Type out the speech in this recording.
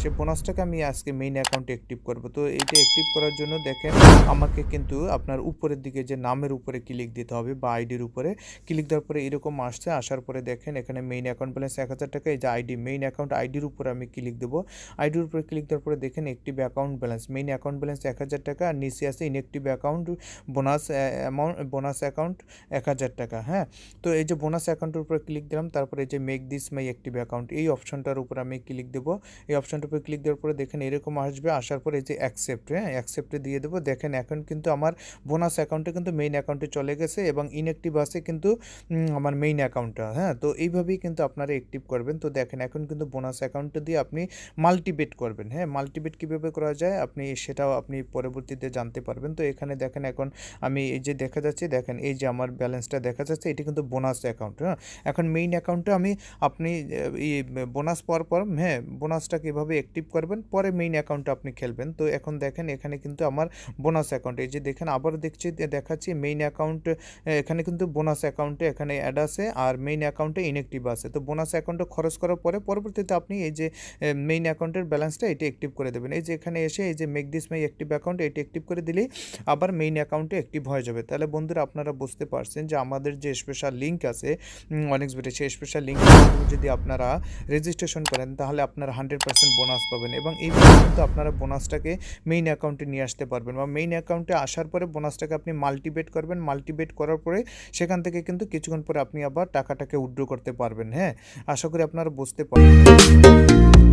সে বোনাসটাকে আমি আজকে মেইন অ্যাকাউন্টে অ্যাক্টিভ করব। তো এইটা অ্যাক্টিভ করার জন্য দেখেন, আমাকে কিন্তু আপনার উপরের দিকে যে নামের উপরে ক্লিক দিতে হবে বা আইডির উপরে ক্লিক দেওয়ার পরে এরকম আসছে, আসার পরে দেখেন এখানে মেইন অ্যাকাউন্ট ব্যালেন্স এক হাজার টাকা, এই যে আইডি মেইন অ্যাকাউন্ট আইডির উপরে আমি ক্লিক দেবো। আইডির উপরে ক্লিক দেওয়ার পরে দেখেন active account balance main account balance এক হাজার টাকা, আর নিচে আছে inactive account bonus amount bonus account এক হাজার টাকা হ্যাঁ? তো এই যে বোনাস অ্যাকাউন্টের উপরে ক্লিক দিলাম, তারপরে এই যে make this my active account এই অপশনটার উপর আমি ক্লিক দেবো। এই অপশনটার উপরে ক্লিক দেওয়ার পরে দেখেন এরকম আসবে, আসার পরে এই যে অ্যাকসেপ্ট হ্যাঁ? অ্যাকসেপ্টে দিয়ে দেবো। দেখেন এখন কিন্তু আমার বোনাস অ্যাকাউন্টে কিন্তু মেইন অ্যাকাউন্টে চলে গেছে এবং ইনঅ্যাক্টিভ আছে কিন্তু আমার মেইন অ্যাকাউন্টটা হ্যাঁ? তো এইভাবেই কিন্তু আপনারা অ্যাক্টিভ করবেন। তো দেখেন এখন কিন্তু বোনাস অ্যাকাউন্টটা দিয়ে আপনি মাল্টিবেট করবেন হ্যাঁ? মাল্টিবেট কীভাবে করা যায়? আপনি সেটাও আপনি পরবর্তীতে জানতে পারবেন। তো এখানে দেখেন এখন আমি এই যে দেখা যাচ্ছে, দেখেন এই যে আমার ব্যালেন্সটা দেখা যাচ্ছে, এটি কিন্তু বোনাস অ্যাকাউন্ট হ্যাঁ? এখন মেইন অ্যাকাউন্টে আমি, আপনি এই বোনাস পাওয়ার পর হ্যাঁ? বোনাসটা কীভাবে অ্যাক্টিভ করবেন, পরে মেইন অ্যাকাউন্টে আপনি খেলবেন। তো এখন দেখেন, এখানে কিন্তু আমার বোনাস অ্যাকাউন্ট এই যে দেখেন আবার দেখছি দেখাচ্ছি মেইন অ্যাকাউন্ট এখানে কিন্তু বোনাস অ্যাকাউন্টে এখানে অ্যাড আছে, আর মেইন অ্যাকাউন্টে ইনঅ্যাক্টিভ আছে। তো বোনাস অ্যাকাউন্টে খরচ করার পরে, পরবর্তীতে আপনি এই যে মেইন অ্যাকাউন্টের ব্যালেন্সটা এটি অ্যাক্টিভ করে দেবেন। এই যে এখানে এসে, এই যে make this my active account এটি অ্যাক্টিভ করে দিলেই আবার মেইন অ্যাকাউন্টে অ্যাক্টিভ হয়ে যাবে। তাহলে বন্ধুরা, আপনারা বুঝতে পারছেন যে আমাদের যে স্পেশাল লিঙ্ক আছে অনেক্স বেটে সেই স্পেশাল লিঙ্ক যদি আপনারা রেজিস্ট্রেশন করেন, তাহলে আপনারা হান্ড্রেড পার্সেন্ট বোনাস পাবেন এবং এইভাবে কিন্তু আপনারা বোনাসটাকে মেইন অ্যাকাউন্টে নিয়ে আসতে পারবেন বা মেইন অ্যাকাউন্টে আসার পরে বোনাসটাকে আপনি মাল্টিবেট করবেন মাল্টিবেট করার পরে সেখান থেকে কিন্তু কিছুক্ষণ পরে আপনি আবার টাকাটাকে উইড্রো করতে পারবেন হ্যাঁ? আশা করি আপনারা বুঝতে পারবেন